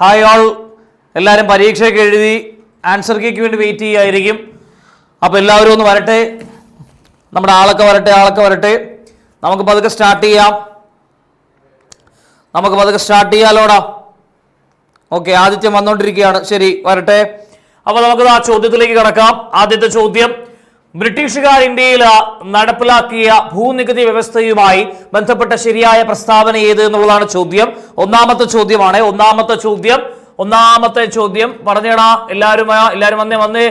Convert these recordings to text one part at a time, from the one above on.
Hi all എല്ലാവരും പരീക്ഷയൊക്കെ എഴുതി answer കീക്ക് വേണ്ടി വെയിറ്റ് ചെയ്യുമായിരിക്കും അപ്പോൾ എല്ലാവരും ഒന്ന് വരട്ടെ. നമ്മുടെ ആളൊക്കെ വരട്ടെ ആളൊക്കെ വരട്ടെ. നമുക്ക് പതുക്കെ സ്റ്റാർട്ട് ചെയ്യാം. നമുക്ക് പതുക്കെ സ്റ്റാർട്ട് ചെയ്യാലോടാ. ഓക്കെ ആദിത്യം വന്നുകൊണ്ടിരിക്കുകയാണ് ശരി വരട്ടെ. അപ്പോൾ നമുക്ക് ആ ചോദ്യത്തിലേക്ക് കിടക്കാം. ആദ്യത്തെ ചോദ്യം ബ്രിട്ടീഷുകാർ ഇന്ത്യയിൽ നടപ്പിലാക്കിയ ഭൂനികുതി വ്യവസ്ഥയുമായി ബന്ധപ്പെട്ട ശരിയായ പ്രസ്താവന ഏത് എന്നുള്ളതാണ് ചോദ്യം. ഒന്നാമത്തെ ചോദ്യമാണ് ഒന്നാമത്തെ ചോദ്യം ഒന്നാമത്തെ ചോദ്യം. പറഞ്ഞേടാ എല്ലാവരും എല്ലാവരും വന്നേ വന്നേ.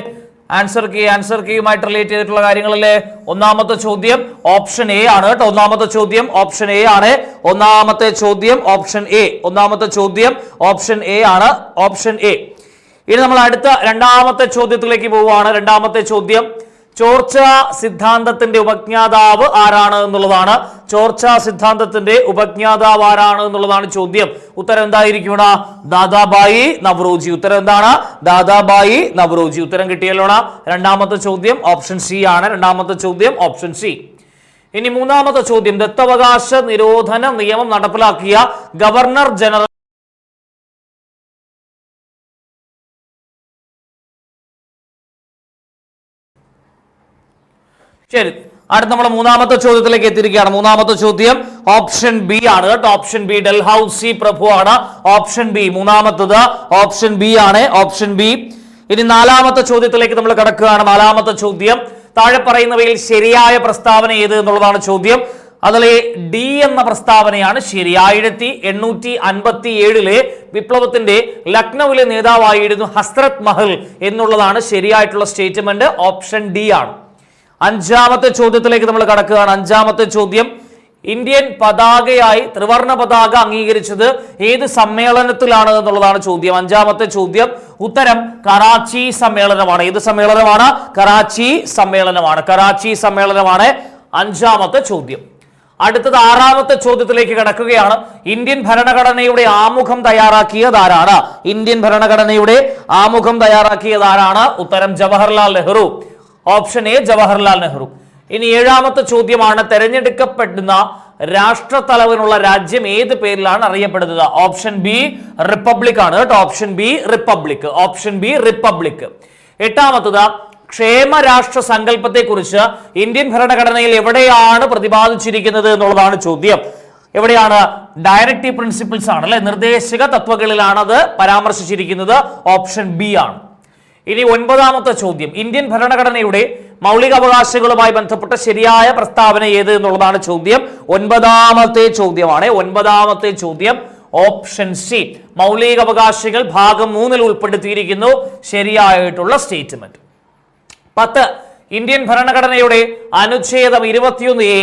ആൻസർ കീ ആൻസർ കീയുമായിട്ട് റിലേറ്റ് ചെയ്തിട്ടുള്ള കാര്യങ്ങളല്ലേ? ഒന്നാമത്തെ ചോദ്യം ഓപ്ഷൻ എ ആണ് കേട്ടോ. ഒന്നാമത്തെ ചോദ്യം ഓപ്ഷൻ എ ആണ്. ഒന്നാമത്തെ ചോദ്യം ഓപ്ഷൻ എ ഒന്നാമത്തെ ചോദ്യം ഓപ്ഷൻ എ ആണ്. ഓപ്ഷൻ എ ഇനി നമ്മൾ അടുത്ത രണ്ടാമത്തെ ചോദ്യത്തിലേക്ക് പോവുകയാണ്. രണ്ടാമത്തെ ചോദ്യം ചോർച്ച സിദ്ധാന്തത്തിന്റെ ഉപജ്ഞാതാവ് ആരാണ് എന്നുള്ളതാണ്. ചോർച്ച സിദ്ധാന്തത്തിന്റെ ഉപജ്ഞാതാവ് ആരാണ് എന്നുള്ളതാണ് ചോദ്യം. ഉത്തരം എന്തായിരിക്കും ദാദാബായി നവറോജി. ഉത്തരം എന്താണ്? ദാദാബായി നവറോജി. ഉത്തരം കിട്ടിയല്ലോണ രണ്ടാമത്തെ ചോദ്യം ഓപ്ഷൻ സി ആണ്. രണ്ടാമത്തെ ചോദ്യം ഓപ്ഷൻ സി. ഇനി മൂന്നാമത്തെ ചോദ്യം. ദത്തവകാശ നിരോധന നിയമം നടപ്പിലാക്കിയ ഗവർണർ ജനറൽ ശരി. അടുത്ത നമ്മൾ മൂന്നാമത്തെ ചോദ്യത്തിലേക്ക് എത്തിയിരിക്കുകയാണ്. മൂന്നാമത്തെ ചോദ്യം ഓപ്ഷൻ ബി ആണ് കേട്ടോ. ഓപ്ഷൻ ബി ഡൽഹൌസി പ്രഭു ആണ് ഓപ്ഷൻ ബി മൂന്നാമത്തത് ഓപ്ഷൻ ബി ആണ്. Option B. ഇനി നാലാമത്തെ ചോദ്യത്തിലേക്ക് നമ്മൾ കിടക്കുകയാണ്. നാലാമത്തെ ചോദ്യം താഴെ പറയുന്നവയിൽ ശരിയായ പ്രസ്താവന ഏത് എന്നുള്ളതാണ് ചോദ്യം. അതിലെ ഡി എന്ന പ്രസ്താവനയാണ് ശരി. ആയിരത്തി എണ്ണൂറ്റി അൻപത്തി ഏഴിലെ വിപ്ലവത്തിന്റെ ലക്നൌവിലെ നേതാവായിരുന്നു ഹസ്രത് മഹൽ എന്നുള്ളതാണ് ശരിയായിട്ടുള്ള സ്റ്റേറ്റ്മെന്റ്. ഓപ്ഷൻ ഡി ആണ്. അഞ്ചാമത്തെ ചോദ്യത്തിലേക്ക് നമ്മൾ കടക്കുകയാണ്. അഞ്ചാമത്തെ ചോദ്യം ഇന്ത്യൻ പതാകയായി ത്രിവർണ പതാക അംഗീകരിച്ചത് ഏത് സമ്മേളനത്തിലാണ് എന്നുള്ളതാണ് ചോദ്യം. അഞ്ചാമത്തെ ചോദ്യം ഉത്തരം കറാച്ചി സമ്മേളനമാണ്. ഏത് സമ്മേളനമാണ്? കറാച്ചി സമ്മേളനമാണ്. കറാച്ചി സമ്മേളനമാണ് അഞ്ചാമത്തെ ചോദ്യം. അടുത്തത് ആറാമത്തെ ചോദ്യത്തിലേക്ക് കിടക്കുകയാണ്. ഇന്ത്യൻ ഭരണഘടനയുടെ ആമുഖം തയ്യാറാക്കിയത് ആരാണ്? ഇന്ത്യൻ ഭരണഘടനയുടെ ആമുഖം തയ്യാറാക്കിയത് ആരാണ്? ഉത്തരം Jawaharlal Nehru. Option A Jawaharlal Nehru. ഇനി ഏഴാമത്തെ ചോദ്യമാണ് തെരഞ്ഞെടുക്കപ്പെടുന്ന രാഷ്ട്ര തലവനുള്ള രാജ്യം ഏത് പേരിലാണ് അറിയപ്പെടുന്നത്? ഓപ്ഷൻ ബി റിപ്പബ്ലിക് ആണ് കേട്ടോ. Option B republic. Option B republic. എട്ടാമത്തത് ക്ഷേമ രാഷ്ട്ര സങ്കല്പത്തെ കുറിച്ച് ഇന്ത്യൻ ഭരണഘടനയിൽ എവിടെയാണ് പ്രതിപാദിച്ചിരിക്കുന്നത് എന്നുള്ളതാണ് ചോദ്യം. എവിടെയാണ്? ഡയറക്റ്റീവ് പ്രിൻസിപ്പിൾസ് ആണ് അല്ലെ? നിർദ്ദേശക തത്വങ്ങളിലാണ് അത് പരാമർശിച്ചിരിക്കുന്നത്. ഓപ്ഷൻ ബി ആണ്. ഇനി ഒൻപതാമത്തെ ചോദ്യം. ഇന്ത്യൻ ഭരണഘടനയുടെ മൗലികാവകാശങ്ങളുമായി ബന്ധപ്പെട്ട ശരിയായ പ്രസ്താവന ഏത് എന്നുള്ളതാണ് ചോദ്യം. ഒൻപതാമത്തെ ചോദ്യമാണ്. ഒൻപതാമത്തെ ചോദ്യം ഓപ്ഷൻ സി മൗലികാവകാശങ്ങൾ ഭാഗം മൂന്നിൽ ഉൾപ്പെടുത്തിയിരിക്കുന്നു. ശരിയായിട്ടുള്ള സ്റ്റേറ്റ്മെന്റ്. പത്ത് ഇന്ത്യൻ ഭരണഘടനയുടെ അനുച്ഛേദം ഇരുപത്തിയൊന്ന് എ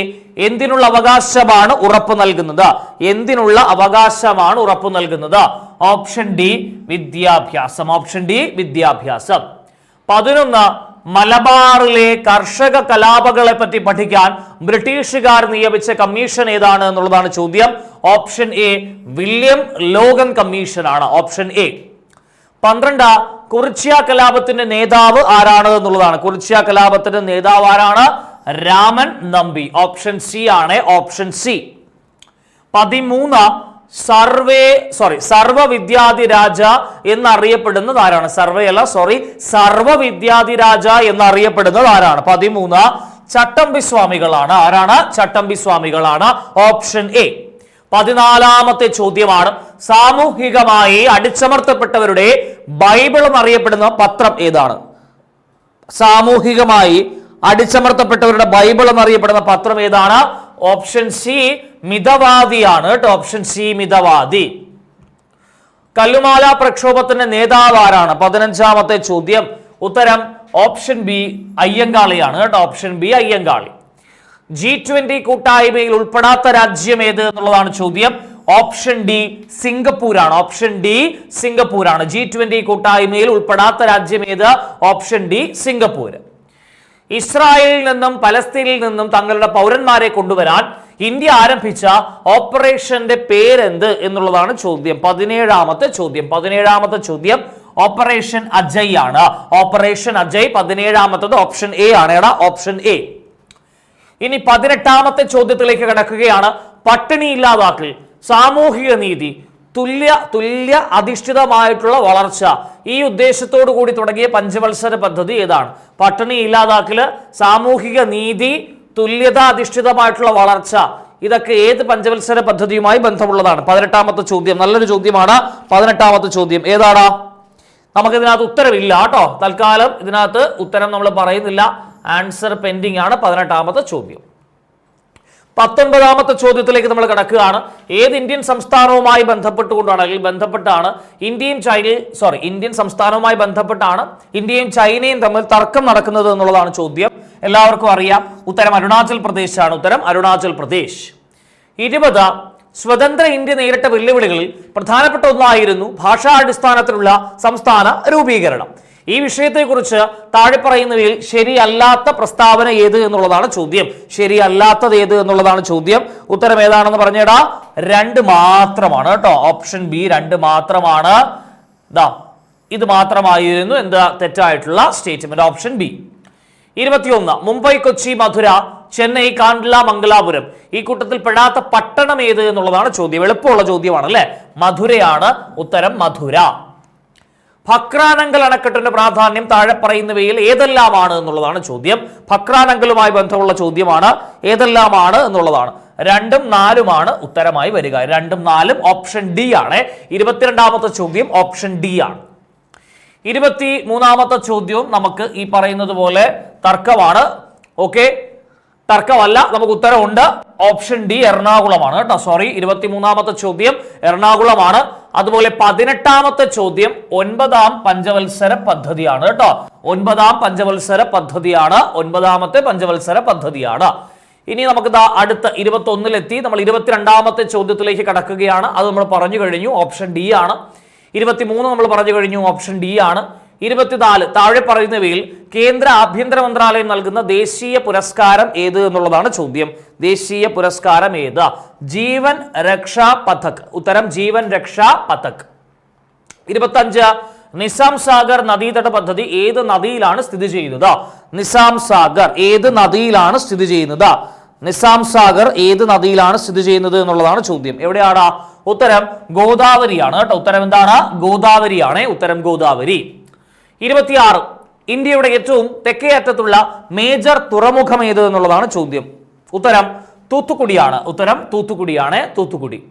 എന്തിനുള്ള അവകാശമാണ് ഉറപ്പ് നൽകുന്നത്? എന്തിനുള്ള അവകാശമാണ് ഉറപ്പ് നൽകുന്നത്? ഓപ്ഷൻ ഡി വിദ്യാഭ്യാസം. ഓപ്ഷൻ ഡി വിദ്യാഭ്യാസം. പതിനൊന്ന് മലബാറിലെ കർഷക കലാപങ്ങളെ പറ്റി പഠിക്കാൻ ബ്രിട്ടീഷുകാർ നിയമിച്ച കമ്മീഷൻ ഏതാണ് എന്നുള്ളതാണ് ചോദ്യം. ഓപ്ഷൻ എ വില്യം ലോഗൻ കമ്മീഷനാണ്. ഓപ്ഷൻ എ പന്ത്രണ്ട് കുറിച്ചിയ കലാപത്തിന്റെ നേതാവ് ആരാണ് എന്നുള്ളതാണ് കുറിച്യ കലാപത്തിന്റെ നേതാവ് ആരാണ്? രാമൻ നമ്പി. ഓപ്ഷൻ സി ആണ്. Option C. പതിമൂന്ന് സർവേ സോറി സർവവിദ്യാധിരാജ എന്നറിയപ്പെടുന്നത് ആരാണ്? സർവേ അല്ല സോറി സർവവിദ്യാധിരാജ എന്നറിയപ്പെടുന്നത് ആരാണ്? പതിമൂന്ന് ചട്ടമ്പി സ്വാമികളാണ് ആരാണ്? ചട്ടമ്പി സ്വാമികളാണ് ഓപ്ഷൻ എ. പതിനാലാമത്തെ ചോദ്യമാണ്. സാമൂഹികമായി അടിച്ചമർത്തപ്പെട്ടവരുടെ ബൈബിൾ എന്നറിയപ്പെടുന്ന പത്രം ഏതാണ്? സാമൂഹികമായി അടിച്ചമർത്തപ്പെട്ടവരുടെ ബൈബിൾ എന്നറിയപ്പെടുന്ന പത്രം ഏതാണ്? ഓപ്ഷൻ സി മിതവാദിയാണ് കേട്ടോ. Option C Mithavadi. കല്ലുമാല പ്രക്ഷോഭത്തിന്റെ നേതാവ് ആരാണ്? പതിനഞ്ചാമത്തെ ചോദ്യം. ഉത്തരം ഓപ്ഷൻ ബി അയ്യങ്കാളിയാണ് കേട്ടോ. Option B Ayyankali. G twenty കൂട്ടായ്മയിൽ ഉൾപ്പെടാത്ത രാജ്യം ഏത് എന്നുള്ളതാണ് ചോദ്യം. ഓപ്ഷൻ ഡി സിംഗപ്പൂരാണ്. ഓപ്ഷൻ ഡി സിംഗപ്പൂരാണ്. ജി ട്വന്റി കൂട്ടായ്മയിൽ ഉൾപ്പെടാത്ത രാജ്യം ഏത്? ഓപ്ഷൻ ഡി സിംഗപ്പൂർ ഇസ്രായേലിൽ നിന്നും പലസ്തീനിൽ നിന്നും തങ്ങളുടെ പൗരന്മാരെ കൊണ്ടുവരാൻ ഇന്ത്യ ആരംഭിച്ച ഓപ്പറേഷന്റെ പേരെന്ത് എന്നുള്ളതാണ് ചോദ്യം. പതിനേഴാമത്തെ ചോദ്യം. പതിനേഴാമത്തെ ചോദ്യം ഓപ്പറേഷൻ അജയ് ആണ്. ഓപ്പറേഷൻ അജയ് പതിനേഴാമത്തത് ഓപ്ഷൻ എ ആണ്. എടാ ഓപ്ഷൻ എ ഇനി പതിനെട്ടാമത്തെ ചോദ്യത്തിലേക്ക് കിടക്കുകയാണ്. പട്ടിണി ഇല്ലാതാക്കൽ സാമൂഹിക നീതി തുല്യ തുല്യ അധിഷ്ഠിതമായിട്ടുള്ള വളർച്ച. ഈ ഉദ്ദേശത്തോടു കൂടി തുടങ്ങിയ പഞ്ചവത്സര പദ്ധതി ഏതാണ്? പട്ടിണി ഇല്ലാതാക്കൽ സാമൂഹിക നീതി തുല്യത അധിഷ്ഠിതമായിട്ടുള്ള വളർച്ച. ഇതൊക്കെ ഏത് പഞ്ചവത്സര പദ്ധതിയുമായി ബന്ധമുള്ളതാണ്? പതിനെട്ടാമത്തെ ചോദ്യം. നല്ലൊരു ചോദ്യമാണ്. പതിനെട്ടാമത്തെ ചോദ്യം ഏതാണ്? നമുക്ക് ഇതിനകത്ത് ഉത്തരവില്ല കേട്ടോ. തൽക്കാലം ഇതിനകത്ത് ഉത്തരം നമ്മൾ പറയുന്നില്ല. ആൻസർ പെൻഡിങ് ആണ്. പതിനെട്ടാമത്തെ ചോദ്യം. പത്തൊൻപതാമത്തെ ചോദ്യത്തിലേക്ക് നമ്മൾ കിടക്കുകയാണ്. ഏത് ഇന്ത്യൻ സംസ്ഥാനവുമായി ബന്ധപ്പെട്ടുകൊണ്ടാണ് അല്ലെങ്കിൽ ബന്ധപ്പെട്ടാണ് ഇന്ത്യയും ചൈനയും സോറി ഇന്ത്യൻ സംസ്ഥാനവുമായി ബന്ധപ്പെട്ടാണ് ഇന്ത്യയും ചൈനയും തമ്മിൽ തർക്കം നടക്കുന്നത് എന്നുള്ളതാണ് ചോദ്യം. എല്ലാവർക്കും അറിയാം. ഉത്തരം അരുണാചൽ പ്രദേശാണ്. ഉത്തരം അരുണാചൽ പ്രദേശ്. ഇരുപത് സ്വതന്ത്ര ഇന്ത്യ നേരിട്ട വെല്ലുവിളികളിൽ പ്രധാനപ്പെട്ട ഒന്നായിരുന്നു ഭാഷാടിസ്ഥാനത്തിലുള്ള സംസ്ഥാന രൂപീകരണം. ഈ വിഷയത്തെക്കുറിച്ച് താഴെ പറയുന്നവയിൽ ശരിയല്ലാത്ത പ്രസ്താവന ഏത് എന്നുള്ളതാണ് ചോദ്യം. ശരിയല്ലാത്തത് ഏത് എന്നുള്ളതാണ് ചോദ്യം. ഉത്തരം ഏതാണെന്ന് പറഞ്ഞേടാ. രണ്ട് മാത്രമാണ് കേട്ടോ. ഓപ്ഷൻ ബി രണ്ട് മാത്രമാണ്. ദാ ഇത് മാത്രമായിരുന്നു എന്താ തെറ്റായിട്ടുള്ള സ്റ്റേറ്റ്മെന്റ്. Option B. ഇരുപത്തിയൊന്ന് മുംബൈ കൊച്ചി മധുര ചെന്നൈ കാണ്ട്ല മംഗലാപുരം. ഈ കൂട്ടത്തിൽ പെടാത്ത പട്ടണം ഏത് എന്നുള്ളതാണ് ചോദ്യം. എളുപ്പമുള്ള ചോദ്യമാണ് അല്ലെ മധുരയാണ്. ഉത്തരം മധുര. ഭക്രാനങ്കൽ അണക്കെട്ടിന്റെ പ്രാധാന്യം താഴെ പറയുന്നവയിൽ ഏതെല്ലാമാണ് എന്നുള്ളതാണ് ചോദ്യം. ഭക്രാനങ്കലുമായി ബന്ധമുള്ള ചോദ്യമാണ് ഏതെല്ലാമാണ് എന്നുള്ളതാണ്. രണ്ടും നാലുമാണ് ഉത്തരമായി വരിക. രണ്ടും നാലും ഓപ്ഷൻ ഡി ആണ്. ഇരുപത്തിരണ്ടാമത്തെ ചോദ്യം ഓപ്ഷൻ ഡി ആണ്. ഇരുപത്തി മൂന്നാമത്തെ ചോദ്യവും നമുക്ക് ഈ പറയുന്നത് പോലെ തർക്കമാണ്. ഓക്കെ? തർക്കമല്ല. നമുക്ക് ഉത്തരവുണ്ട് ഓപ്ഷൻ ഡി എറണാകുളമാണ് കേട്ടോ. സോറി ഇരുപത്തി മൂന്നാമത്തെ ചോദ്യം എറണാകുളമാണ്. അതുപോലെ പതിനെട്ടാമത്തെ ചോദ്യം ഒൻപതാം പഞ്ചവത്സര പദ്ധതിയാണ് കേട്ടോ. ഒൻപതാം പഞ്ചവത്സര പദ്ധതിയാണ്. ഒൻപതാമത്തെ പഞ്ചവത്സര പദ്ധതിയാണ്. ഇനി നമുക്ക് ദാ അടുത്ത ഇരുപത്തി ഒന്നിലെത്തി നമ്മൾ ഇരുപത്തിരണ്ടാമത്തെ ചോദ്യത്തിലേക്ക് കടക്കുകയാണ്. അത് നമ്മൾ പറഞ്ഞു കഴിഞ്ഞു. ഓപ്ഷൻ ഡി ആണ്. ഇരുപത്തിമൂന്ന് നമ്മൾ പറഞ്ഞു കഴിഞ്ഞു. ഓപ്ഷൻ ഡി ആണ്. ഇരുപത്തിനാല്. താഴെ പറയുന്നവയിൽ കേന്ദ്ര ആഭ്യന്തര മന്ത്രാലയം നൽകുന്ന ദേശീയ പുരസ്കാരം ഏത് എന്നുള്ളതാണ് ചോദ്യം. ദേശീയ പുരസ്കാരം ഏത്? ജീവൻ രക്ഷാ പഥക്. ഉത്തരം ജീവൻ രക്ഷാ പഥക്. ഇരുപത്തഞ്ച്. നിസാം സാഗർ നദീതട പദ്ധതി ഏത് നദിയിലാണ് സ്ഥിതി ചെയ്യുന്നത്? നിസാം സാഗർ ഏത് നദിയിലാണ് സ്ഥിതി ചെയ്യുന്നത്? നിസാം സാഗർ ഏത് നദിയിലാണ് സ്ഥിതി ചെയ്യുന്നത് എന്നുള്ളതാണ് ചോദ്യം. എവിടെയാണ്? ഉത്തരം ഗോദാവരിയാണ് കേട്ടോ. ഉത്തരം എന്താണ്? ഗോദാവരിയാണ്. ഉത്തരം ഗോദാവരി. ഇരുപത്തിയാറ്. ഇന്ത്യയുടെ ഏറ്റവും തെക്കേ അറ്റത്തുള്ള മേജർ തുറമുഖം ഏത് എന്നുള്ളതാണ് ചോദ്യം. ഉത്തരം തൂത്തുക്കുടിയാണ്. ഉത്തരം തൂത്തുക്കുടിയാണ് തൂത്തുക്കുടി.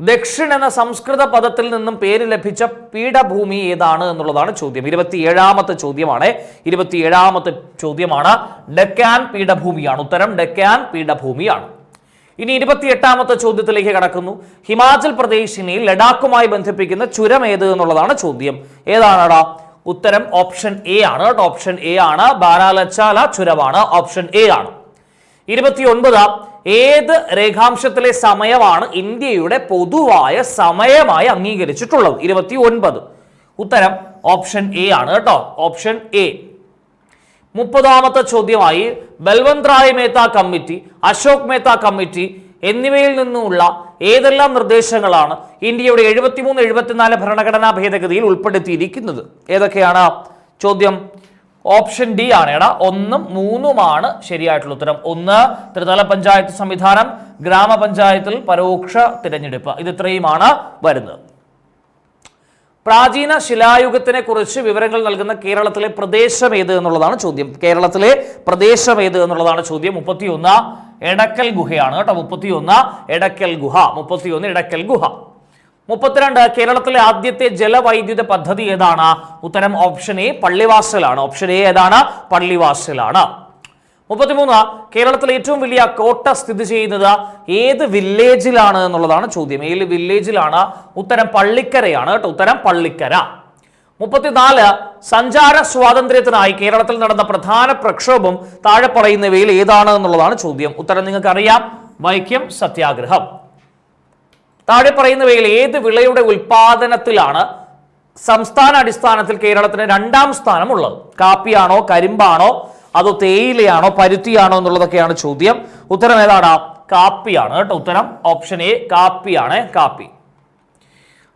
ദക്ഷിൺ എന്ന സംസ്കൃത പദത്തിൽ നിന്നും പേര് ലഭിച്ച പീഠഭൂമി ഏതാണ് എന്നുള്ളതാണ് ചോദ്യം. ഇരുപത്തിയേഴാമത്തെ ചോദ്യമാണ്. ഇരുപത്തിയേഴാമത്തെ ചോദ്യമാണ് ഡെക്കാൻ പീഠഭൂമിയാണ്. ഉത്തരം ഡെക്കാൻ പീഠഭൂമിയാണ്. ഇനി ഇരുപത്തിയെട്ടാമത്തെ ചോദ്യത്തിലേക്ക് കടക്കുന്നു. ഹിമാചൽ പ്രദേശിനെ ലഡാക്കുമായി ബന്ധിപ്പിക്കുന്ന ചുരം ഏത് എന്നുള്ളതാണ് ചോദ്യം. ഏതാണടാ? ഉത്തരം ഓപ്ഷൻ എ ആണ്. കേട്ടോ. ഓപ്ഷൻ എ ആണ്. ബാരാലച്ചാല ചുരമാണ്. ഓപ്ഷൻ എ ആണ്. ഇരുപത്തിയൊൻപത്. ഏത് രേഖാംശത്തിലെ സമയമാണ് ഇന്ത്യയുടെ പൊതുവായ സമയമായി അംഗീകരിച്ചിട്ടുള്ളത്? ഇരുപത്തി ഒൻപത് ഉത്തരം ഓപ്ഷൻ എ ആണ് കേട്ടോ. ഓപ്ഷൻ എ മുപ്പതാമത്തെ ചോദ്യമായി ബൽവന്ത് റായ് മേത്ത കമ്മിറ്റി അശോക് മേത്ത കമ്മിറ്റി എന്നിവയിൽ നിന്നുമുള്ള ഏതെല്ലാം നിർദ്ദേശങ്ങളാണ് ഇന്ത്യയുടെ എഴുപത്തിമൂന്ന് എഴുപത്തിനാല് ഭരണഘടനാ ഭേദഗതിയിൽ ഉൾപ്പെടുത്തിയിരിക്കുന്നത്? ഏതൊക്കെയാണ്? ചോദ്യം ഓപ്ഷൻ ഡി ആണ്. എടാ ഒന്നും മൂന്നുമാണ് ശരിയായിട്ടുള്ള ഉത്തരം. ഒന്ന് ത്രിതല പഞ്ചായത്ത് സംവിധാനം ഗ്രാമപഞ്ചായത്തിൽ പരോക്ഷ തിരഞ്ഞെടുപ്പ്. ഇത് ഇത്രയുമാണ് വരുന്നത്. പ്രാചീന ശിലായുഗത്തിനെ കുറിച്ച് വിവരങ്ങൾ നൽകുന്ന കേരളത്തിലെ പ്രദേശം ഏത് എന്നുള്ളതാണ് ചോദ്യം. കേരളത്തിലെ പ്രദേശം ഏത് എന്നുള്ളതാണ് ചോദ്യം. മുപ്പത്തിയൊന്ന് എടക്കൽ ഗുഹയാണ് കേട്ടോ. മുപ്പത്തിയൊന്ന് എടക്കൽ ഗുഹ. മുപ്പത്തിയൊന്ന് എടക്കൽ ഗുഹ. മുപ്പത്തിരണ്ട് കേരളത്തിലെ ആദ്യത്തെ ജലവൈദ്യുത പദ്ധതി ഏതാണ്? ഉത്തരം ഓപ്ഷൻ എ പള്ളിവാസലാണ്. ഓപ്ഷൻ എ ഏതാണ്? പള്ളിവാസലാണ്. മുപ്പത്തിമൂന്ന് കേരളത്തിലെ ഏറ്റവും വലിയ കോട്ട സ്ഥിതി ചെയ്യുന്നത് ഏത് വില്ലേജിലാണ് എന്നുള്ളതാണ് ചോദ്യം. ഏത് വില്ലേജിലാണ്? ഉത്തരം പള്ളിക്കരയാണ് കേട്ടോ. ഉത്തരം പള്ളിക്കര. മുപ്പത്തിനാല് സഞ്ചാര സ്വാതന്ത്ര്യത്തിനായി കേരളത്തിൽ നടന്ന പ്രധാന പ്രക്ഷോഭം താഴെ പറയുന്നവയിൽ ഏതാണ് എന്നുള്ളതാണ് ചോദ്യം. ഉത്തരം നിങ്ങൾക്കറിയാം. വൈക്കം സത്യാഗ്രഹം. താഴെ പറയുന്നവയിൽ ഏത് വിളയുടെ ഉൽപാദനത്തിലാണ് സംസ്ഥാന അടിസ്ഥാനത്തിൽ കേരളത്തിന് രണ്ടാം സ്ഥാനമുള്ളത്? കാപ്പിയാണോ കരിമ്പാണോ അതോ തേയിലയാണോ പരുത്തിയാണോ എന്നുള്ളതൊക്കെയാണ് ചോദ്യം. ഉത്തരം ഏതാണ്? കാപ്പിയാണ് കേട്ടോ ഉത്തരം. ഓപ്ഷൻ എ കാപ്പിയാണ്. കാപ്പി.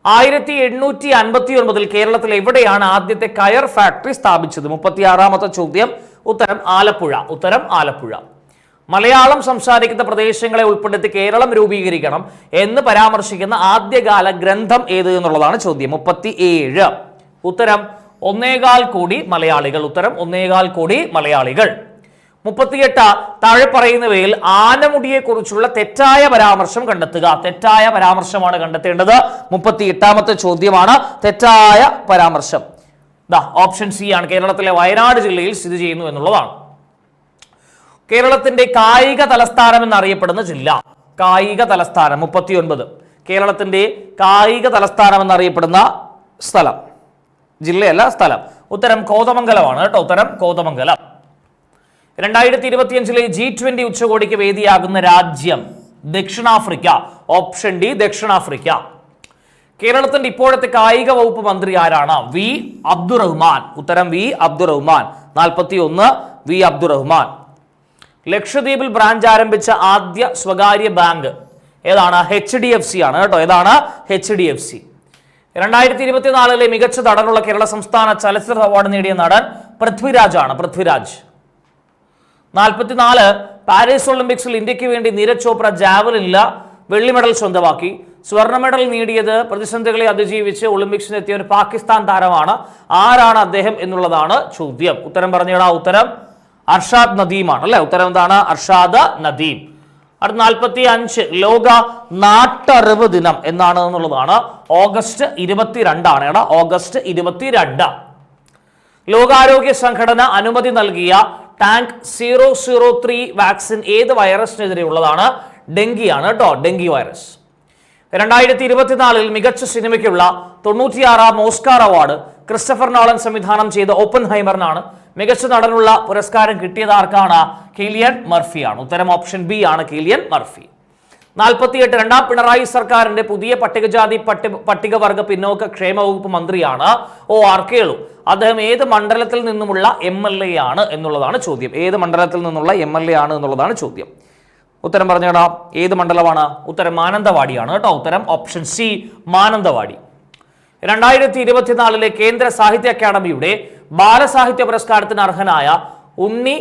ആയിരത്തി എണ്ണൂറ്റി അൻപത്തി ഒൻപതിൽ കേരളത്തിൽ എവിടെയാണ് ആദ്യത്തെ കയർ ഫാക്ടറി സ്ഥാപിച്ചത്? മുപ്പത്തിയാറാമത്തെ ചോദ്യം. ഉത്തരം ആലപ്പുഴ. ഉത്തരം ആലപ്പുഴ. മലയാളം സംസാരിക്കുന്ന പ്രദേശങ്ങളെ ഉൾപ്പെടുത്തി കേരളം രൂപീകരിക്കണം എന്ന് പരാമർശിക്കുന്ന ആദ്യകാല ഗ്രന്ഥം ഏത് എന്നുള്ളതാണ് ചോദ്യം. മുപ്പത്തി ഏഴ് ഉത്തരം ഒന്നേകാൽ കോടി മലയാളികൾ. ഉത്തരം ഒന്നേകാൽ കോടി മലയാളികൾ. മുപ്പത്തിയെട്ട് താഴെ പറയുന്നവയിൽ ആനമുടിയെക്കുറിച്ചുള്ള തെറ്റായ പരാമർശം കണ്ടെത്തുക. തെറ്റായ പരാമർശമാണ് കണ്ടെത്തേണ്ടത്. മുപ്പത്തി എട്ടാമത്തെ ചോദ്യമാണ് തെറ്റായ പരാമർശം. ദാ ഓപ്ഷൻ സി ആണ്. കേരളത്തിലെ വയനാട് ജില്ലയിൽ സ്ഥിതി ചെയ്യുന്നു എന്നുള്ളതാണ്. കേരളത്തിന്റെ കായിക തലസ്ഥാനം എന്നറിയപ്പെടുന്ന ജില്ല. കായിക തലസ്ഥാനം മുപ്പത്തിയൊൻപത്. കേരളത്തിന്റെ കായിക തലസ്ഥാനം എന്നറിയപ്പെടുന്ന സ്ഥലം. ജില്ലയല്ല സ്ഥലം. ഉത്തരം കോതമംഗലമാണ് കേട്ടോ. ഉത്തരം കോതമംഗലം. രണ്ടായിരത്തി ഇരുപത്തിയഞ്ചിലെ ജി ട്വന്റി ഉച്ചകോടിക്ക് വേദിയാകുന്ന രാജ്യം ദക്ഷിണാഫ്രിക്ക. ഓപ്ഷൻ ഡി ദക്ഷിണാഫ്രിക്ക. കേരളത്തിന്റെ ഇപ്പോഴത്തെ കായിക വകുപ്പ് മന്ത്രി ആരാണ്? വി അബ്ദുറഹ്മാൻ. ഉത്തരം വി അബ്ദുറഹ്മാൻ. നാൽപ്പത്തി ഒന്ന് വി അബ്ദുറഹ്മാൻ. ലക്ഷദ്വീപിൽ ബ്രാഞ്ച് ആരംഭിച്ച ആദ്യ സ്വകാര്യ ബാങ്ക് ഏതാണ്? എച്ച് ഡി എഫ് സി ആണ് കേട്ടോ. ഏതാണ്? H D F C. രണ്ടായിരത്തി ഇരുപത്തിനാലിലെ മികച്ച നടനുള്ള കേരള സംസ്ഥാന ചലച്ചിത്ര അവാർഡ് നേടിയ നടൻ പൃഥ്വിരാജ് ആണ് പൃഥ്വിരാജ്. നാൽപ്പത്തിനാല് പാരീസ് ഒളിമ്പിക്സിൽ ഇന്ത്യയ്ക്ക് വേണ്ടി നീരജ് ചോപ്ര ജാവലില്ല വെള്ളി മെഡൽ സ്വന്തമാക്കി. സ്വർണ മെഡൽ നേടിയത് പ്രതിസന്ധികളെ അതിജീവിച്ച് ഒളിമ്പിക്സിന് എത്തിയ ഒരു പാകിസ്ഥാൻ താരമാണ്. ആരാണ് അദ്ദേഹം എന്നുള്ളതാണ് ചോദ്യം. ഉത്തരം പറഞ്ഞിടാ ഉത്തരം അർഷാദ് നദീമാണ്. അല്ലെ? ഉത്തരം എന്താണ്? അർഷാദ് നദീം. അടുത്ത നാൽപ്പത്തി അഞ്ച് ലോക നാട്ടറിവ് ദിനം എന്നാണ് എന്നുള്ളതാണ് ഓഗസ്റ്റ് ഇരുപത്തിരണ്ടാണ് എടാ. ഓഗസ്റ്റ് ഇരുപത്തിരണ്ട്. ലോകാരോഗ്യ സംഘടന അനുമതി നൽകിയ tank zero zero three vaccine ഏത് വൈറസിനെതിരെയുള്ളതാണ് ഡെങ്കിയാണ് കേട്ടോ ഡെങ്കി വൈറസ് രണ്ടായിരത്തി ഇരുപത്തിനാലിൽ മികച്ച സിനിമയ്ക്കുള്ള തൊണ്ണൂറ്റിയാറാം ഓസ്കാർ അവാർഡ് ക്രിസ്റ്റഫർ നോളൻ സംവിധാനം ചെയ്ത ഓപ്പൺ ഹൈമറിനാണ് മികച്ച നടനുള്ള പുരസ്കാരം കിട്ടിയത് ആർക്കാണ്? കീലിയൻ മർഫിയാണ്. ഉത്തരം ഓപ്ഷൻ ബി ആണ് കീലിയൻ മർഫി. നാൽപ്പത്തിയെട്ട് രണ്ടാം പിണറായി സർക്കാരിന്റെ പുതിയ പട്ടികജാതി പട്ടി പട്ടികവർഗ പിന്നോക്ക ക്ഷേമ വകുപ്പ് മന്ത്രിയാണ് ഒ ആർ കേളു. അദ്ദേഹം ഏത് മണ്ഡലത്തിൽ നിന്നുമുള്ള എം എൽ എ ആണ് എന്നുള്ളതാണ് ചോദ്യം. ഏത് മണ്ഡലത്തിൽ നിന്നുള്ള എം എൽ എ ആണ് എന്നുള്ളതാണ് ചോദ്യം. ഉത്തരം പറഞ്ഞേടാ. ഏത് മണ്ഡലമാണ്? ഉത്തരം മാനന്തവാടിയാണ് കേട്ടോ. ഉത്തരം ഓപ്ഷൻ സി മാനന്തവാടി. രണ്ടായിരത്തി ഇരുപത്തിനാലിലെ കേന്ദ്ര സാഹിത്യ അക്കാദമിയുടെ ബാലസാഹിത്യ പുരസ്കാരത്തിന് അർഹനായ ഉണ്ണി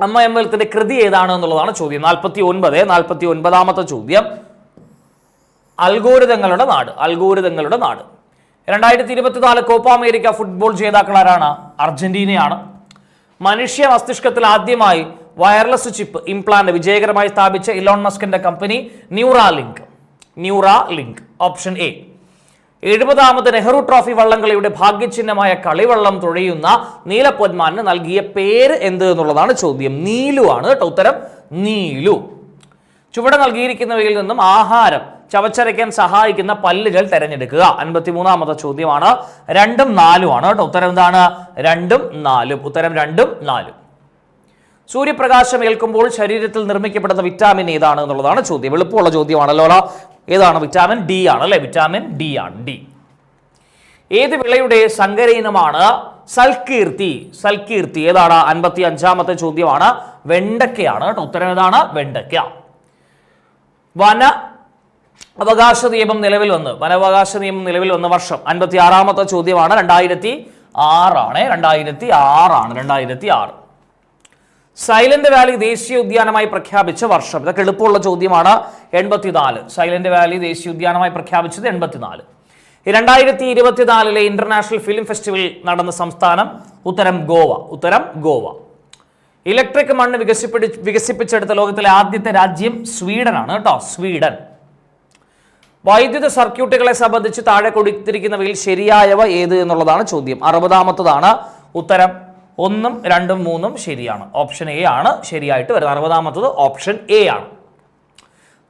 അമ്മ എം എൽത്തിന്റെ കൃതി ഏതാണ് എന്നുള്ളതാണ് ചോദ്യം. നാൽപ്പത്തി ഒൻപത് നാൽപ്പത്തി ഒൻപതാമത്തെ ചോദ്യം. അൽഗോരിതങ്ങളുടെ നാട് അൽഗോരിതങ്ങളുടെ നാട്. രണ്ടായിരത്തി ഇരുപത്തിനാല് കോപ്പ അമേരിക്ക ഫുട്ബോൾ ജേതാക്കൾ ആരാണ് അർജന്റീനയാണ്. മനുഷ്യ മസ്തിഷ്കത്തിൽ ആദ്യമായി വയർലെസ് ചിപ്പ് ഇംപ്ലാന്റ് വിജയകരമായി സ്ഥാപിച്ച ഇലോൺ മസ്കിന്റെ company Neuralink Neuralink option A. എഴുപതാമത് Nehru trophy വള്ളംകളിയുടെ ഭാഗ്യചിഹ്നമായ കളിവള്ളം തുഴയുന്ന നീലപ്പൊന്മാന് നൽകിയ പേര് എന്ത് എന്നുള്ളതാണ് ചോദ്യം. നീലു ആണ് കേട്ടോ ഉത്തരം. നീലു. ചുവടെ നൽകിയിരിക്കുന്നവയിൽ നിന്നും ആഹാരം ചവച്ചരയ്ക്കാൻ സഹായിക്കുന്ന പല്ലുകൾ തിരഞ്ഞെടുക്കുക. അൻപത്തിമൂന്നാമത്തെ ചോദ്യമാണ്. രണ്ടും നാലുമാണ് കേട്ടോ ഉത്തരം എന്താണ്? രണ്ടും നാലും. ഉത്തരം രണ്ടും നാലും. സൂര്യപ്രകാശം ഏൽക്കുമ്പോൾ ശരീരത്തിൽ നിർമ്മിക്കപ്പെടുന്ന വിറ്റാമിൻ ഏതാണ് എന്നുള്ളതാണ് ചോദ്യം. എളുപ്പമുള്ള ചോദ്യമാണല്ലോ ഏതാണ് വിറ്റാമിൻ? ഡി ആണ് അല്ലെ? വിറ്റാമിൻ ഡി ആണ്. ഡി. ഏത് വിളയുടെ സങ്കര ഇനമാണ് സൽകീർത്തി? സൽകീർത്തി ഏതാണ്? അൻപത്തി അഞ്ചാമത്തെ ചോദ്യമാണ്. വെണ്ടക്കയാണ് കേട്ടോ. ഉത്തരം ഏതാണ്? വെണ്ടക്ക വന അവകാശ നിയമം നിലവിൽ വന്ന്. വനാവകാശ നിയമം നിലവിൽ വന്ന വർഷം അൻപത്തി ആറാമത്തെ ചോദ്യമാണ്. രണ്ടായിരത്തി ആറാണ്. രണ്ടായിരത്തി ആറാണ്. രണ്ടായിരത്തി ആറ്. സൈലന്റ് വാലി ദേശീയ ഉദ്യാനമായി പ്രഖ്യാപിച്ച വർഷം. ഇതൊക്കെ എളുപ്പമുള്ള ചോദ്യമാണ്. എൺപത്തിനാല്. സൈലന്റ് വാലി ദേശീയ ഉദ്യാനമായി പ്രഖ്യാപിച്ചത് എൺപത്തിനാല്. രണ്ടായിരത്തി ഇരുപത്തിനാലിലെ ഇന്റർനാഷണൽ ഫിലിം ഫെസ്റ്റിവൽ നടന്ന സംസ്ഥാനം ഉത്തരം ഗോവ. ഉത്തരം ഗോവ. ഇലക്ട്രിക് മണ്ണ് വികസിപ്പിടി വികസിപ്പിച്ചെടുത്ത ലോകത്തിലെ ആദ്യത്തെ രാജ്യം സ്വീഡനാണ് കേട്ടോ സ്വീഡൻ. വൈദ്യുത സർക്യൂട്ടുകളെ സംബന്ധിച്ച് താഴെ കൊടുത്തിരിക്കുന്നവയിൽ ശരിയായവ ഏത് എന്നുള്ളതാണ് ചോദ്യം. അറുപതാമത്തതാണ് ഉത്തരം ഒന്നും രണ്ടും മൂന്നും ശരിയാണ്. ഓപ്ഷൻ എ ആണ്. ശരിയായിട്ട് വരുന്നത്. അറുപതാമത്തത് ഓപ്ഷൻ എ ആണ്.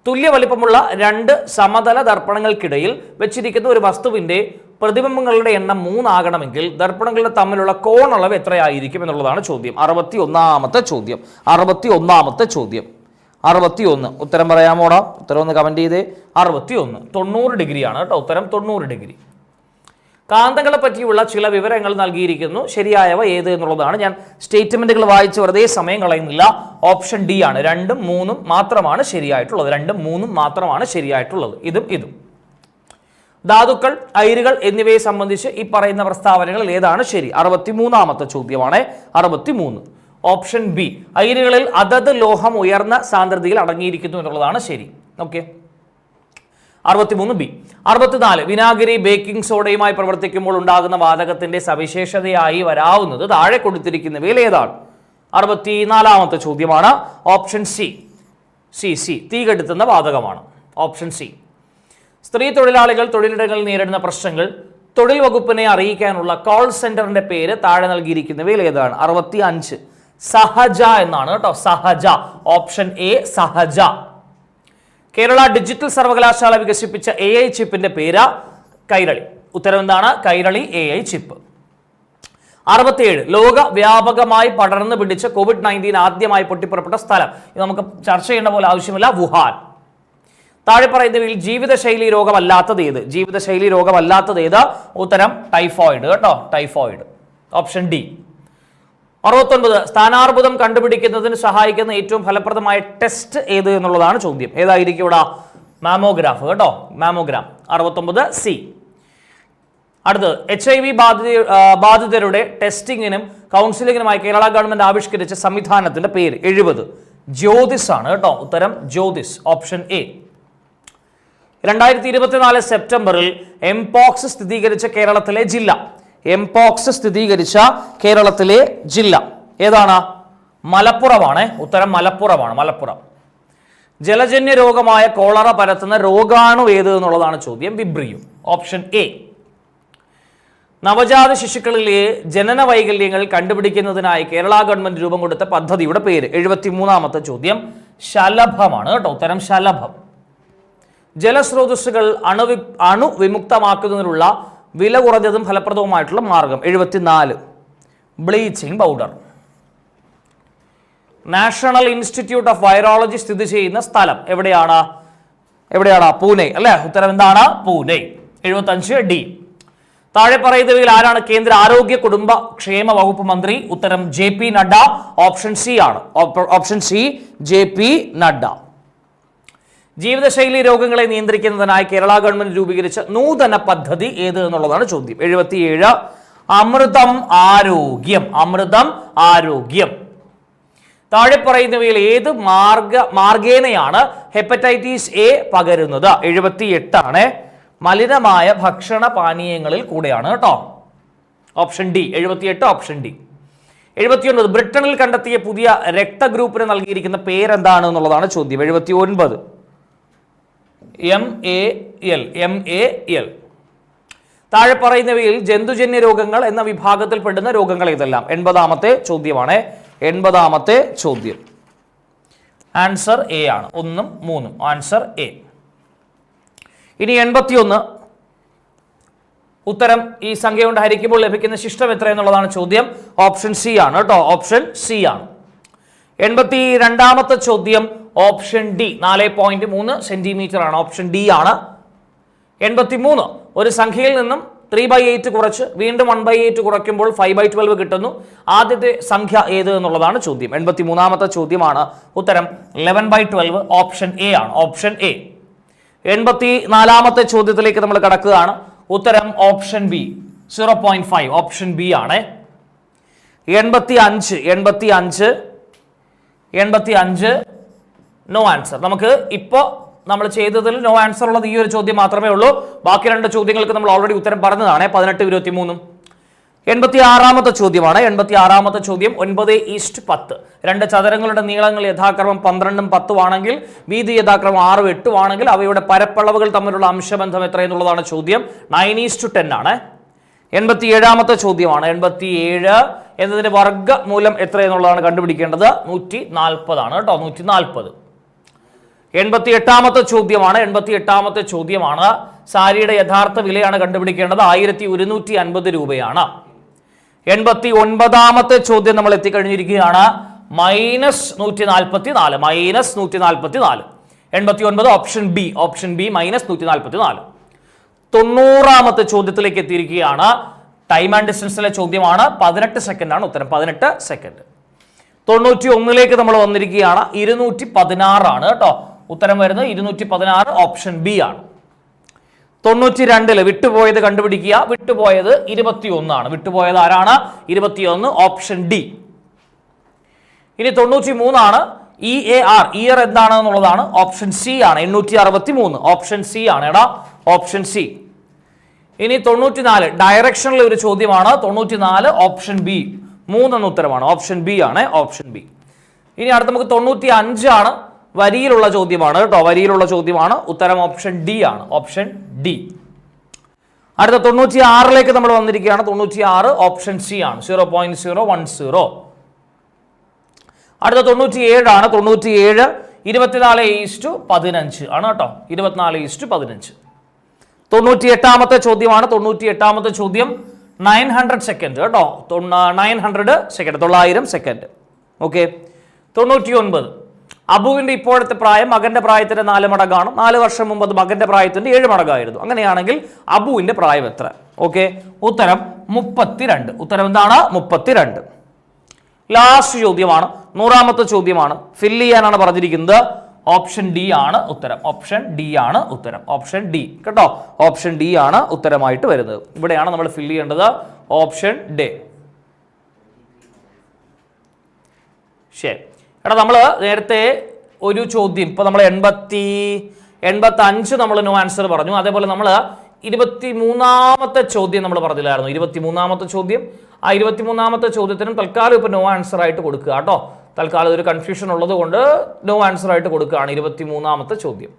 തുല്യ വലിപ്പമുള്ള രണ്ട് സമതല ദർപ്പണങ്ങൾക്കിടയിൽ വെച്ചിരിക്കുന്ന ഒരു വസ്തുവിന്റെ പ്രതിബിംബങ്ങളുടെ എണ്ണം മൂന്നാകണമെങ്കിൽ ദർപ്പണങ്ങളുടെ തമ്മിലുള്ള കോണളവ് എത്രയായിരിക്കും എന്നുള്ളതാണ് ചോദ്യം. അറുപത്തി ഒന്നാമത്തെ ചോദ്യം. അറുപത്തി ഒന്നാമത്തെ ചോദ്യം. അറുപത്തി ഒന്ന് ഉത്തരം പറയാമോടാ ഉത്തരം ഒന്ന് കമന്റ് ചെയ്തേ. അറുപത്തി ഒന്ന് തൊണ്ണൂറ് ഡിഗ്രിയാണ് കേട്ടോ. ഉത്തരം തൊണ്ണൂറ് ഡിഗ്രി. കാന്തങ്ങളെ പറ്റിയുള്ള ചില വിവരങ്ങൾ നൽകിയിരിക്കുന്നു. ശരിയായവ ഏത് എന്നുള്ളതാണ് ഞാൻ സ്റ്റേറ്റ്മെന്റുകൾ വായിച്ച് വെറുതെ സമയം കളയുന്നില്ല. ഓപ്ഷൻ ഡി ആണ്. രണ്ടും മൂന്നും മാത്രമാണ് ശരിയായിട്ടുള്ളത്. രണ്ടും മൂന്നും മാത്രമാണ് ശരിയായിട്ടുള്ളത്. ഇതും ഇതും. ധാതുക്കൾ അയിരുകൾ എന്നിവയെ സംബന്ധിച്ച് ഈ പറയുന്ന പ്രസ്താവനകളിൽ ഏതാണ് ശരി? അറുപത്തി മൂന്നാമത്തെ ചോദ്യമാണ്. അറുപത്തി മൂന്ന് ഓപ്ഷൻ ബി. അയിരുകളിൽ അതത് ലോഹം ഉയർന്ന സാന്ദ്രതയിൽ അടങ്ങിയിരിക്കുന്നു എന്നുള്ളതാണ് ശരി. ഓക്കെ അറുപത്തിമൂന്ന് ബി. അറുപത്തിനാല് വിനാഗിരി ബേക്കിംഗ് സോഡയുമായി പ്രവർത്തിക്കുമ്പോൾ ഉണ്ടാകുന്ന വാതകത്തിന്റെ സവിശേഷതയായി വരാവുന്നത് താഴെ കൊടുത്തിരിക്കുന്നവയിൽ ഏതാണ്? അറുപത്തിനാലാമത്തെ ചോദ്യമാണ്. Option C. C C. തീ കെടുത്തുന്ന വാതകമാണ്. Option C. സ്ത്രീ തൊഴിലാളികൾ തൊഴിലിടങ്ങളിൽ നേരിടുന്ന പ്രശ്നങ്ങൾ തൊഴിൽ വകുപ്പിനെ അറിയിക്കാനുള്ള കോൾ സെന്ററിന്റെ പേര് താഴെ നൽകിയിരിക്കുന്നവയിൽ ഏതാണ്? അറുപത്തി അഞ്ച് സഹജ എന്നാണ് കേട്ടോ. Sahaja. Option A Sahaja. Kerala digital സർവകലാശാല വികസിപ്പിച്ച എ ഐ ചിപ്പിന്റെ പേര് കൈരളി. ഉത്തരം എന്താണ്? Kairali A I chip. അറുപത്തിയേഴ് ലോക വ്യാപകമായി പടർന്നു പിടിച്ച കോവിഡ് നയന്റീൻ ആദ്യമായി പൊട്ടിപ്പുറപ്പെട്ട സ്ഥലം. ഇത് നമുക്ക് ചർച്ച ചെയ്യേണ്ട പോലെ ആവശ്യമില്ല. വുഹാൻ. താഴെ പറയുന്നവയിൽ ജീവിതശൈലി രോഗമല്ലാത്തത് ഏത്? ജീവിതശൈലി രോഗമല്ലാത്തത് ഏത്? ഉത്തരം ടൈഫോയിഡ്. കേട്ടോ ടൈഫോയിഡ്. Option D. അറുപത്തൊൻപത് സ്ഥാനാർബുദം കണ്ടുപിടിക്കുന്നതിന് സഹായിക്കുന്ന ഏറ്റവും ഫലപ്രദമായ ടെസ്റ്റ് ഏത് എന്നുള്ളതാണ് ചോദ്യം. ഏതായിരിക്കും ഇവിടെ? മാമോഗ്രാഫ്. കേട്ടോ? മാമോഗ്രാം അറുപത്തൊമ്പത് സി. അടുത്തത് എച്ച് ഐ വി ബാധിത ബാധിതരുടെ ടെസ്റ്റിങ്ങിനും കൗൺസിലിങ്ങിനുമായി കേരള ഗവൺമെന്റ് ആവിഷ്കരിച്ച സംവിധാനത്തിന്റെ പേര്. എഴുപത്. ജ്യോതിസ് ആണ് കേട്ടോ. ഉത്തരം ജ്യോതിസ്. Option A. രണ്ടായിരത്തി ഇരുപത്തിനാല് സെപ്റ്റംബറിൽ എംപോക്സ് സ്ഥിരീകരിച്ച കേരളത്തിലെ ജില്ല. എംപോക്സ് സ്ഥിരീകരിച്ച കേരളത്തിലെ ജില്ല. ഏതാണ്? മലപ്പുറമാണ്. ഉത്തരം മലപ്പുറമാണ് മലപ്പുറം. ജലജന്യ രോഗമായ കോളറ പരത്തുന്ന രോഗാണു ഏത് എന്നുള്ളതാണ് ചോദ്യം. വിബ്രിയും. Option A. നവജാത ശിശുക്കളിലെ ജനന വൈകല്യങ്ങൾ കണ്ടുപിടിക്കുന്നതിനായി കേരള ഗവൺമെന്റ് രൂപം കൊടുത്ത പദ്ധതിയുടെ പേര്. എഴുപത്തി മൂന്നാമത്തെ ചോദ്യം. ശലഭമാണ് കേട്ടോ. ഉത്തരം ശലഭം. ജലസ്രോതസ്സുകൾ അണുവി അണുവിമുക്തമാക്കുന്നതിനുള്ള വില കുറഞ്ഞതും ഫലപ്രദവുമായിട്ടുള്ള മാർഗം. എഴുപത്തിനാല്. Bleaching powder. National Institute of Virology സ്ഥിതി ചെയ്യുന്ന സ്ഥലം എവിടെയാണ്? എവിടെയാണ്? പൂനെ അല്ലേ? ഉത്തരം എന്താണ്? പൂനെ. എഴുപത്തഞ്ച് ഡി. താഴെ പറയുന്നവയിൽ ആരാണ് കേന്ദ്ര ആരോഗ്യ കുടുംബ ക്ഷേമ വകുപ്പ് മന്ത്രി? ഉത്തരം J P Nadda. Option C ആണ്. Option C J P Nadda. ജീവിതശൈലി രോഗങ്ങളെ നിയന്ത്രിക്കുന്നതിനായി കേരള ഗവൺമെന്റ് രൂപീകരിച്ച നൂതന പദ്ധതി ഏത് എന്നുള്ളതാണ് ചോദ്യം. എഴുപത്തിയേഴ് അമൃതം ആരോഗ്യം. അമൃതം ആരോഗ്യം. താഴെ പറയുന്നവയിൽ ഏത് മാർഗ മാർഗേനയാണ് ഹെപ്പറ്റൈറ്റിസ് എ പകരുന്നത്? എഴുപത്തി എട്ടാണ് മലിനമായ ഭക്ഷണ പാനീയങ്ങളിൽ കൂടെയാണ് കേട്ടോ. Option D. എഴുപത്തിയെട്ട് ഓപ്ഷൻ ഡി. എഴുപത്തിയൊൻപത് ബ്രിട്ടനിൽ കണ്ടെത്തിയ പുതിയ രക്തഗ്രൂപ്പിന് നൽകിയിരിക്കുന്ന പേരെന്താണ് എന്നുള്ളതാണ് ചോദ്യം. എഴുപത്തി ഒൻപത് M A L M A L താഴെ പറയുന്നവയിൽ ജന്തുജന്യ രോഗങ്ങൾ എന്ന വിഭാഗത്തിൽ പെടുന്ന രോഗങ്ങൾ ഇതെല്ലാം. എൺപതാമത്തെ ചോദ്യമാണ്. എൺപതാമത്തെ ചോദ്യം. ആൻസർ എ ആണ്. ഒന്നും മൂന്നും. ആൻസർ എ ഇനി എൺപത്തിയൊന്ന്. ഉത്തരം ഈ സംഖ്യ കൊണ്ട് ഹരിക്കുമ്പോൾ ലഭിക്കുന്ന ശിഷ്ടം എത്ര എന്നുള്ളതാണ് ചോദ്യം. ഓപ്ഷൻ സി ആണ് കേട്ടോ. ഓപ്ഷൻ സി ആണ്. എൺപത്തി രണ്ടാമത്തെ ചോദ്യം. ഓപ്ഷൻ ഡി നാല് പോയിന്റ് മൂന്ന് സെന്റിമീറ്റർ ആണ്. ഓപ്ഷൻ ഡി ആണ്. എൺപത്തി മൂന്ന് ഒരു സംഖ്യയിൽ നിന്നും ത്രീ ബൈ എയ്റ്റ് കുറച്ച് വീണ്ടും വൺ ബൈ എയ്റ്റ് കുറയ്ക്കുമ്പോൾ ഫൈവ് ബൈ ട്വൽവ് കിട്ടുന്നു. ആദ്യത്തെ സംഖ്യ ഏത് എന്നുള്ളതാണ് ചോദ്യം. എൺപത്തി മൂന്നാമത്തെ ചോദ്യമാണ്. ഉത്തരം eleven by twelve option A ആണ്. ഓപ്ഷൻ എ എൺപത്തി നാലാമത്തെ ചോദ്യത്തിലേക്ക് നമ്മൾ കടക്കുകയാണ്. ഉത്തരം option B zero point five option B ആണ്. എൺപത്തി അഞ്ച് എൺപത്തി അഞ്ച് എൺപത്തി അഞ്ച് നോ ആൻസർ നമുക്ക് ഇപ്പോൾ നമ്മൾ ചെയ്തതിൽ നോ ആൻസർ ഉള്ളത് ഈ ഒരു ചോദ്യം മാത്രമേ ഉള്ളൂ. ബാക്കി രണ്ട് ചോദ്യങ്ങൾക്ക് നമ്മൾ ഓൾറെഡി ഉത്തരം പറഞ്ഞതാണ്. പതിനെട്ട് ഇരുപത്തി മൂന്നും എൺപത്തി ആറാമത്തെ ചോദ്യമാണ്. എൺപത്തി ആറാമത്തെ ചോദ്യം ഒൻപത് ഈസ്റ്റ് പത്ത്. രണ്ട് ചതുരങ്ങളുടെ നീളങ്ങൾ യഥാക്രമം പന്ത്രണ്ടും പത്തും ആണെങ്കിൽ വീതി യഥാക്രമം ആറും എട്ടും ആണെങ്കിൽ അവയുടെ പരപ്പളവുകൾ തമ്മിലുള്ള അംശബന്ധം എത്രയെന്നുള്ളതാണ് ചോദ്യം. നയൻ ഈസ്റ്റ് ടെൻ ആണ്. എൺപത്തി ഏഴാമത്തെ ചോദ്യമാണ്. എൺപത്തി ഏഴ് എന്നതിന്റെ വർഗമൂലം എത്ര എന്നുള്ളതാണ് കണ്ടുപിടിക്കേണ്ടത്? നൂറ്റി നാൽപ്പതാണ് കേട്ടോ. നൂറ്റി നാൽപ്പത് എൺപത്തി എട്ടാമത്തെ ചോദ്യമാണ്. എൺപത്തി എട്ടാമത്തെ ചോദ്യമാണ്. സാരിയുടെ യഥാർത്ഥ വിലയാണ് കണ്ടുപിടിക്കേണ്ടത്. ആയിരത്തി ഒരുന്നൂറ്റി അൻപത് രൂപയാണ്. എൺപത്തി ഒൻപതാമത്തെ ചോദ്യം നമ്മൾ എത്തിക്കഴിഞ്ഞിരിക്കുകയാണ്. മൈനസ് നൂറ്റി നാൽപ്പത്തി നാല് മൈനസ് നൂറ്റി നാൽപ്പത്തി നാല് എൺപത്തി ഒൻപത് option B. Option B minus നൂറ്റി നാൽപ്പത്തി നാല് തൊണ്ണൂറാമത്തെ ചോദ്യത്തിലേക്ക് എത്തിയിരിക്കുകയാണ്. ടൈം ആൻഡ് ഡിസ്റ്റൻസിലെ ചോദ്യമാണ്. പതിനെട്ട് സെക്കൻഡ് ആണ് ഉത്തരം. പതിനെട്ട് സെക്കൻഡ്. തൊണ്ണൂറ്റി ഒന്നിലേക്ക് നമ്മൾ വന്നിരിക്കുകയാണ്. ഇരുന്നൂറ്റി പതിനാറാണ് കേട്ടോ. ഉത്തരം വരുന്നത് ഇരുന്നൂറ്റി പതിനാറ് ഓപ്ഷൻ ബി ആണ്. തൊണ്ണൂറ്റി രണ്ടിൽ വിട്ടുപോയത് കണ്ടുപിടിക്കുക. വിട്ടുപോയത് ഇരുപത്തി ഒന്നാണ് വിട്ടുപോയത് ആരാണ്? ഇരുപത്തിയൊന്ന് ഓപ്ഷൻ ഡി. ഇനി തൊണ്ണൂറ്റി മൂന്നാണ് ഇ എ ആർ ഇയർ എന്താണെന്നുള്ളതാണ് ഓപ്ഷൻ സി ആണ്. എണ്ണൂറ്റി അറുപത്തി മൂന്ന് ഓപ്ഷൻ സി ആണ് എടാ ഓപ്ഷൻ സി. ഇനി തൊണ്ണൂറ്റിനാല് ഡയറക്ഷനിലെ ഒരു ചോദ്യമാണ്. തൊണ്ണൂറ്റിനാല് ഓപ്ഷൻ ബി. മൂന്നെന്ന് ഉത്തരമാണ്. ഓപ്ഷൻ ബി ആണ് ഓപ്ഷൻ ബി. ഇനി അടുത്ത് നമുക്ക് തൊണ്ണൂറ്റി അഞ്ചാണ് വരിയിലുള്ള ചോദ്യമാണ് കേട്ടോ. വരിയിലുള്ള ചോദ്യമാണ്. ഉത്തരം ഓപ്ഷൻ ഡി ആണ്. ഓപ്ഷൻ ഡി അടുത്ത തൊണ്ണൂറ്റി ആറിലേക്ക് നമ്മൾ വന്നിരിക്കുകയാണ്. തൊണ്ണൂറ്റി ആറ് ഓപ്ഷൻ സി ആണ്. Zero point zero one zero അടുത്ത തൊണ്ണൂറ്റി ഏഴാണ് തൊണ്ണൂറ്റി ഏഴ് ഇരുപത്തിനാല് ഈസ്റ്റു പതിനഞ്ച് ആണ് കേട്ടോ. ഇരുപത്തിനാല് ഈസ്റ്റു പതിനഞ്ച്. തൊണ്ണൂറ്റി എട്ടാമത്തെ ചോദ്യമാണ്. തൊണ്ണൂറ്റി എട്ടാമത്തെ ചോദ്യം നയൻ ഹൺഡ്രഡ് സെക്കൻഡ് കേട്ടോ. നയൻ ഹൺഡ്രഡ് സെക്കൻഡ് തൊള്ളായിരം സെക്കൻഡ് ഓക്കെ തൊണ്ണൂറ്റി ഒൻപത് അബുവിന്റെ ഇപ്പോഴത്തെ പ്രായം മകന്റെ പ്രായത്തിന്റെ നാല് മടങ്ങാണ്. നാല് വർഷം മുമ്പ് അത് മകന്റെ പ്രായത്തിന്റെ ഏഴ് മടങ്ങായിരുന്നു. അങ്ങനെയാണെങ്കിൽ അബുവിന്റെ പ്രായം എത്ര? ഓക്കെ ഉത്തരം മുപ്പത്തിരണ്ട്. ഉത്തരം എന്താണ്? മുപ്പത്തിരണ്ട്. ലാസ്റ്റ് ചോദ്യമാണ്. നൂറാമത്തെ ചോദ്യമാണ്. ഫില്ല് ചെയ്യാനാണ് പറഞ്ഞിരിക്കുന്നത്. ഓപ്ഷൻ ഡി ആണ് ഉത്തരം. ഓപ്ഷൻ ഡി ആണ് ഉത്തരം. Option D. കേട്ടോ? ഓപ്ഷൻ ഡി ആണ് ഉത്തരമായിട്ട് വരുന്നത്. ഇവിടെയാണ് നമ്മൾ ഫില്ല് ചെയ്യേണ്ടത്. Option D. ശരി. എടാ നമ്മൾ നേരത്തെ ഒരു ചോദ്യം. ഇപ്പോൾ നമ്മൾ എൺപത്തി എൺപത്തി അഞ്ച് നമ്മൾ നോ ആൻസർ പറഞ്ഞു. അതേപോലെ നമ്മൾ ഇരുപത്തി മൂന്നാമത്തെ ചോദ്യം നമ്മൾ പറഞ്ഞില്ലായിരുന്നു. ഇരുപത്തി മൂന്നാമത്തെ ചോദ്യം. ആ ഇരുപത്തി മൂന്നാമത്തെ ചോദ്യത്തിനും തൽക്കാലം ഇപ്പോൾ നോ ആൻസർ ആയിട്ട് കൊടുക്കുക കേട്ടോ. തൽക്കാലം ഒരു കൺഫ്യൂഷൻ ഉള്ളത് കൊണ്ട് നോ ആൻസർ ആയിട്ട് കൊടുക്കുകയാണ് ഇരുപത്തി മൂന്നാമത്തെ ചോദ്യം.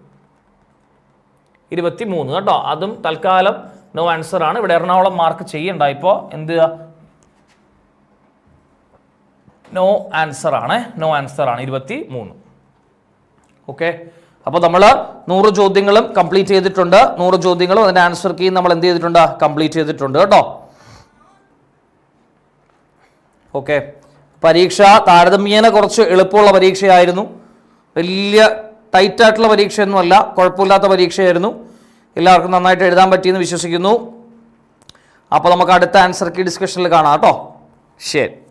ഇരുപത്തി മൂന്ന് കേട്ടോ. അതും തൽക്കാലം നോ ആൻസർ ആണ്. ഇവിടെ എറണാകുളം മാർക്ക് ചെയ്യണ്ട ഇപ്പോൾ എന്ത് നോ ആൻസർ ആണ്. നോ ആൻസർ ആണ്. ഇരുപത്തി മൂന്ന് ഓക്കെ അപ്പോൾ നമ്മൾ നൂറ് ചോദ്യങ്ങളും കംപ്ലീറ്റ് ചെയ്തിട്ടുണ്ട്. നൂറ് ചോദ്യങ്ങളും അതിന്റെ ആൻസർ കീ നമ്മൾ എന്ത് ചെയ്തിട്ടുണ്ട്? കംപ്ലീറ്റ് ചെയ്തിട്ടുണ്ട് കേട്ടോ. ഓക്കെ പരീക്ഷ താരതമ്യേന കുറച്ച് എളുപ്പമുള്ള പരീക്ഷയായിരുന്നു. വലിയ ടൈറ്റ് ആയിട്ടുള്ള പരീക്ഷയൊന്നുമല്ല. കുഴപ്പമില്ലാത്ത പരീക്ഷയായിരുന്നു. എല്ലാവർക്കും നന്നായിട്ട് എഴുതാൻ പറ്റിയെന്ന് വിശ്വസിക്കുന്നു. അപ്പോൾ നമുക്ക് അടുത്ത ആൻസർ കീ ഡിസ്കഷനിൽ കാണാം കേട്ടോ. ശരി.